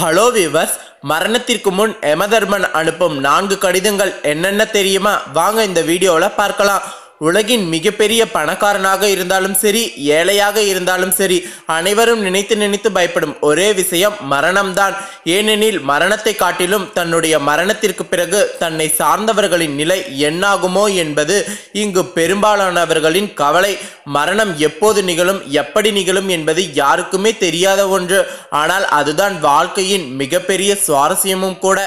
Hello viewers மரணத்திற்கு முன் யமதர்மன் அனுப்பும் நான்கு கடிதங்கள் என்னென்ன தெரியுமா? வாங்க இந்த வீடியோவில் பார்க்கலாம். உலகின் மிகப்பெரிய பணக்காரனாக இருந்தாலும் சரி ஏழையாக இருந்தாலும் சரி அனைவரும் நினைத்து நினைத்து பயப்படும் ஒரே விஷயம் மரணம்தான். ஏனெனில் மரணத்தை காட்டிலும் தன்னுடைய மரணத்திற்கு பிறகு தன்னை சார்ந்தவர்களின் நிலை என்னாகுமோ என்பது இங்கு பெரும்பாலானவர்களின் கவலை. மரணம் எப்போது நிகழும் எப்படி நிகழும் என்பது யாருக்குமே தெரியாத ஒன்று. ஆனால் அதுதான் வாழ்க்கையின் மிகப்பெரிய சுவாரஸ்யமும் கூட.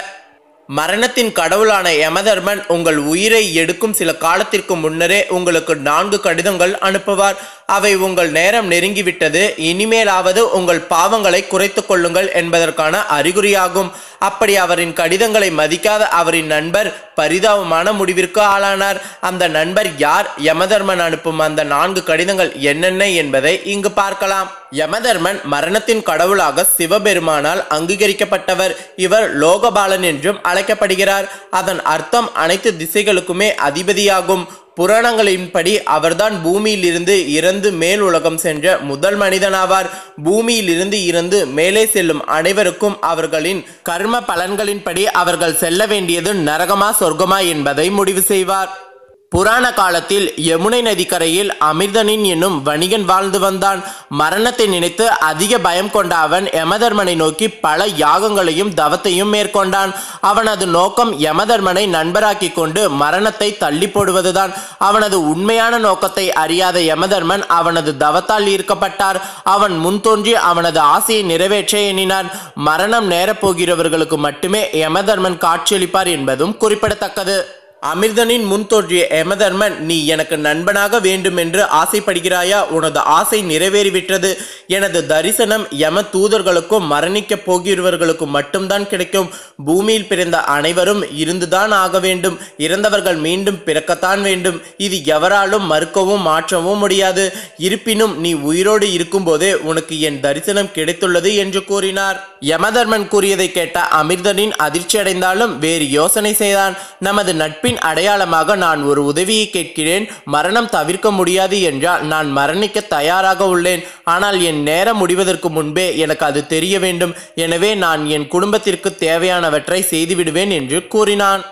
மரணத்தின் கடவுளான யமதர்மன் உங்கள் உயிரை எடுக்கும் சில காலத்திற்கு முன்னரே உங்களுக்கு நான்கு கடிதங்கள் அனுப்புவார். அவை உங்கள் நேரம் நெருங்கிவிட்டது. இனிமேலாவது உங்கள் பாவங்களை குறைத்து கொள்ளுங்கள் என்பதற்கான அறிகுறியாகும். அப்படி அவரின் கடிதங்களை மதிக்காத அவரின் நண்பர் பரிதாபமான முடிவிற்கு ஆளானார். அந்த நண்பர் யார்? யமதர்மன் அனுப்பும் அந்த நான்கு கடிதங்கள் என்னென்ன என்பதை இங்கு பார்க்கலாம். யமதர்மன் மரணத்தின் கடவுளாக சிவபெருமானால் அங்கீகரிக்கப்பட்டவர். இவர் லோகபாலன் என்றும் அழைக்கப்படுகிறார். அதன் அர்த்தம் அனைத்து திசைகளுக்குமே அதிபதியாகும். புராணங்களின்படி அவர்தான் பூமியிலிருந்து இறந்து மேல் உலகம் சென்ற முதல் மனிதனாவார். பூமியிலிருந்து இருந்து மேலே செல்லும் அனைவருக்கும் அவர்களின் கர்ம பலன்களின்படி அவர்கள் செல்ல வேண்டியது நரகமா சொர்க்கமா என்பதை முடிவு செய்வார். புராண காலத்தில் யமுனை நதிக்கரையில் அமிர்தனின் என்னும் வணிகன் வாழ்ந்து வந்தான். மரணத்தை நினைத்து அதிக பயம் கொண்ட அவன் யமதர்மனை நோக்கி பல யாகங்களையும் தவத்தையும் மேற்கொண்டான். அவனது நோக்கம் யமதர்மனை நண்பராக்கி கொண்டு மரணத்தை தள்ளி போடுவதுதான். அவனது உண்மையான நோக்கத்தை அறியாத யமதர்மன் அவனது தவத்தால் ஈர்க்கப்பட்டார். அவன் முன் தோன்றி அவனது ஆசையை நிறைவேற்ற எண்ணினான். மரணம் நேரப்போகிறவர்களுக்கு மட்டுமே யமதர்மன் காட்சியளிப்பார் என்பதும் குறிப்பிடத்தக்கது. அமிர்தனின் முன் தோன்றிய யமதர்மன் நீ எனக்கு நண்பனாக வேண்டும் என்று ஆசைப்படுகிறாயா? உனது ஆசை நிறைவேறிவிட்டது. எனது தரிசனம் யம தூதர்களுக்கும் மரணிக்கப் போகிறவர்களுக்கும் மட்டும்தான் கிடைக்கும். பூமியில் பிறந்த அனைவரும் இருந்துதான் ஆக வேண்டும். இறந்தவர்கள் மீண்டும் பிறக்கத்தான் வேண்டும். இது எவராலும் மறுக்கவும் மாற்றவும் முடியாது. இருப்பினும் நீ உயிரோடு இருக்கும்போதே உனக்கு என் தரிசனம் கிடைத்துள்ளது என்று கூறினார். யமதர்மன் கூறியதை கேட்ட அமிர்தனின் அதிர்ச்சி அடைந்தாலும் வேறு யோசனை செய்தான். நமது நட்பின் அடையாளமாக நான் ஒரு உதவியை கேட்கிறேன். மரணம் தவிர்க்க முடியாது என்றால் நான் மரணிக்க தயாராக உள்ளேன். ஆனால் என் நேரம் முடிவதற்கு முன்பே எனக்கு அது தெரிய வேண்டும். எனவே நான் என் குடும்பத்திற்கு தேவையானவற்றை செய்துவிடுவேன் என்று கூறினான்.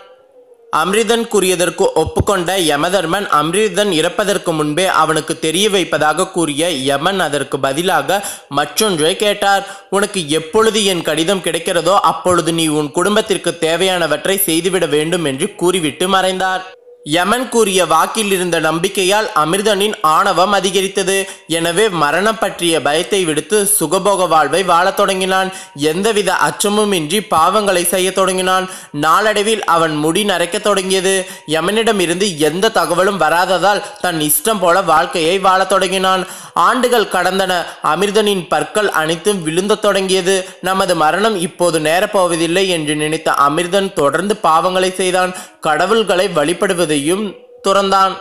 அம்ரிதன் கூறியதற்கு ஒப்புக்கொண்ட யமதர்மன் அம்ரிதன் இறப்பதற்கு முன்பே அவனுக்கு தெரிய வைப்பதாக கூறிய யமன் அதற்கு பதிலாக மற்றொன்றை கேட்டார். உனக்கு எப்பொழுது என் கடிதம் கிடைக்கிறதோ அப்பொழுது நீ உன் குடும்பத்திற்கு தேவையானவற்றை செய்துவிட வேண்டும் என்று கூறிவிட்டு மறைந்தார். யமன் கூறிய வாக்கில் இருந்த நம்பிக்கையால் அமிர்தனின் ஆணவம் அதிகரித்தது. எனவே மரணம் பற்றிய பயத்தை விடுத்து சுகபோக வாழ்வை வாழத் தொடங்கினான். எந்தவித அச்சமும் இன்றி பாவங்களை செய்ய தொடங்கினான். நாளடைவில் அவன் முடி நரைக்க தொடங்கியது. யமனிடமிருந்து எந்த தகவலும் வராததால் தன் இஷ்டம் போல வாழ்க்கையை வாழத் தொடங்கினான். ஆண்டுகள் கடந்தன. அமிர்தனின் பற்கள் அனைத்தும் விழுந்த தொடங்கியது. நமது மரணம் இப்போது நேரப்போவதில்லை என்று நினைத்த அமிர்தன் தொடர்ந்து பாவங்களை செய்தான். கடவுள்களை வழிபடுவதையும் துறந்தான்.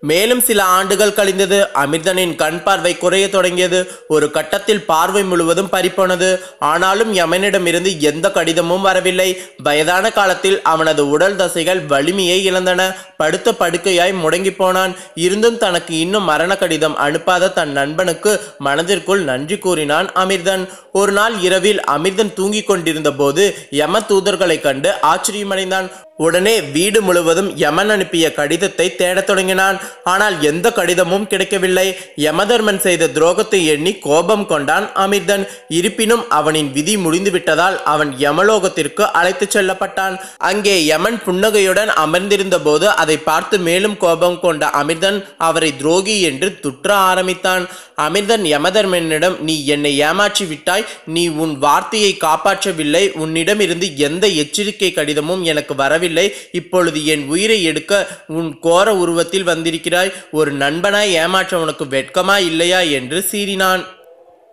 மேலும் சில ஆண்டுகள் கழிந்தது அமிர்தனின் கண் பார்வை குறைய தொடங்கியது. ஒரு கட்டத்தில் பார்வை முழுவதும் பறிப்போனது. ஆனாலும் யமனிடமிருந்து எந்த கடிதமும் வரவில்லை. வயதான காலத்தில் அவனது உடல் தசைகள் வலிமையை இழந்தன. படுத்த படுக்கையாய் முடங்கி போனான். இருந்தும் தனக்கு இன்னும் மரண கடிதம் அனுப்பாத தன் நண்பனுக்கு மனதிற்குள் நன்றி கூறினான் அமிர்தன். ஒரு நாள் இரவில் அமிர்தன் தூங்கிக் கொண்டிருந்த போது யம தூதர்களை கண்டு ஆச்சரியமடைந்தான். உடனே வீடு முழுவதும் யமன் அனுப்பிய கடிதத்தை தேடத் தொடங்கினான். ஆனால் எந்த கடிதமும் கிடைக்கவில்லை. யமதர்மன் செய்த துரோகத்தை எண்ணி கோபம் கொண்டான் அமிர்தன். இருப்பினும் அவனின் விதி முடிந்துவிட்டதால் அவன் யமலோகத்திற்கு அழைத்துச் செல்லப்பட்டான். அங்கே யமன் புன்னகையுடன் அமர்ந்திருந்த போது அதை பார்த்து மேலும் கோபம் கொண்ட அமிர்தன் அவரை துரோகி என்று துற்ற ஆரம்பித்தான். அமிர்தன் யமதர்மனிடம் நீ என்னை ஏமாற்றி விட்டாய். நீ உன் வார்த்தையை காப்பாற்றவில்லை. உன்னிடமிருந்து எந்த எச்சரிக்கை கடிதமும் எனக்கு வரவில்லை. இப்பொழுது என் உயிரை எடுக்க உன் கோர உருவத்தில் வந்திருக்கிறாய். ஒரு நண்பனாய் ஏமாற்ற உனக்கு வெட்கமா இல்லையா? என்று சீறினான்.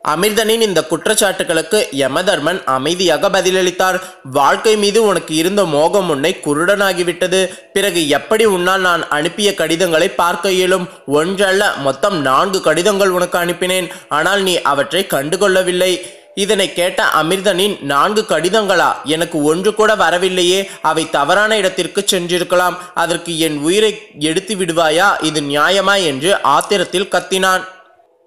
அமிர்தனின் இந்த குற்றச்சாட்டுகளுக்கு யமதர்மன் அமைதியாக பதிலளித்தார். வாழ்க்கை மீது உனக்கு இருந்த மோகம் உன்னை குருடனாகிவிட்டது. பிறகு எப்படி உன்னால் நான் அனுப்பிய கடிதங்களை பார்க்க இயலும்? ஒன்றல்ல மொத்தம் நான்கு கடிதங்கள் உனக்கு அனுப்பினேன். ஆனால் நீ அவற்றை கண்டுகொள்ளவில்லை. இதனை கேட்ட அமிர்தனின் நான்கு கடிதங்களா? எனக்கு ஒன்று கூட வரவில்லையே. அவை தவறான இடத்திற்கு சென்றிருக்கலாம். அதற்கு என் உயிரை எடுத்து விடுவாயா? இது நியாயமா? என்று ஆத்திரத்தில் கத்தினான்.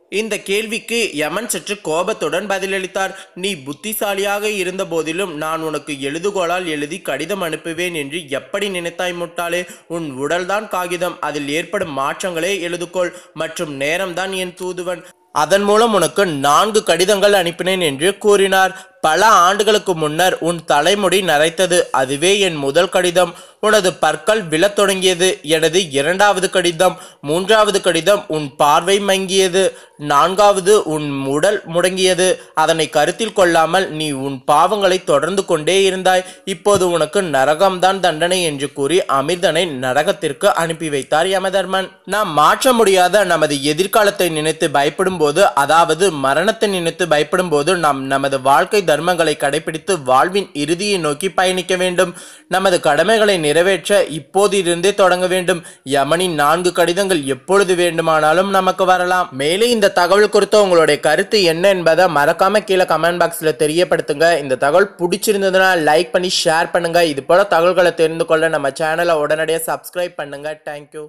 இந்த கேள்விக்கு யமன் சற்று கோபத்துடன் பதிலளித்தார். நீ புத்திசாலியாக இருந்த போதிலும் நான் உனக்கு எழுதுகோளால் எழுதி கடிதம் அனுப்புவேன் என்று எப்படி நினைத்தாய் முட்டாளே? உன் உடல்தான் காகிதம். அதில் ஏற்படும் மாற்றங்களே எழுதுகோள். மற்றும் நேரம்தான் என் தூதுவன். அதன் மூலம் உனக்கு நான்கு கடிதங்கள் அனுப்பினேன் என்று கூறினார். பல ஆண்டுகளுக்கு முன்னர் உன் தலைமுடி நரைத்தது. அதுவே என் முதல் கடிதம். உனது பற்கள் விழத் தொடங்கியது. எனது இரண்டாவது கடிதம். மூன்றாவது கடிதம் உன் பார்வை மங்கியது. நான்காவது உன் உடல் முடங்கியது. அதனை கருத்தில் கொள்ளாமல் நீ உன் பாவங்களை தொடர்ந்து கொண்டே இருந்தாய். இப்போது உனக்கு நரகம்தான் தண்டனை என்று கூறி அமிர்தனை நரகத்திற்கு அனுப்பி வைத்தார் யமதர்மன். நாம் மாற்ற முடியாத நமது எதிர்காலத்தை நினைத்து பயப்படும் போது அதாவது மரணத்தை நினைத்து பயப்படும் போது நாம் நமது வாழ்க்கை தர்மங்களை கடைபிடித்து வாழ்வின் இறுதியை நோக்கி பயணிக்க வேண்டும். நமது கடமைகளை நிறைவேற்ற இப்போதிருந்தே தொடங்க வேண்டும். யமனின் நான்கு கடிதங்கள் எப்பொழுது வேண்டுமானாலும் நமக்கு வரலாம். மேலே இந்த தகவல் குறித்து உங்களுடைய கருத்து என்ன என்பதை மறக்காமல் கீழே கமெண்ட் பாக்ஸில் தெரியப்படுத்துங்க. இந்த தகவல் பிடிச்சிருந்ததுன்னா லைக் பண்ணி ஷேர் பண்ணுங்கள் இது போல் தகவல்களை தெரிந்து கொள்ள நம்ம சேனலை உடனடியாக சப்ஸ்கிரைப் பண்ணுங்கள் தேங்க்யூ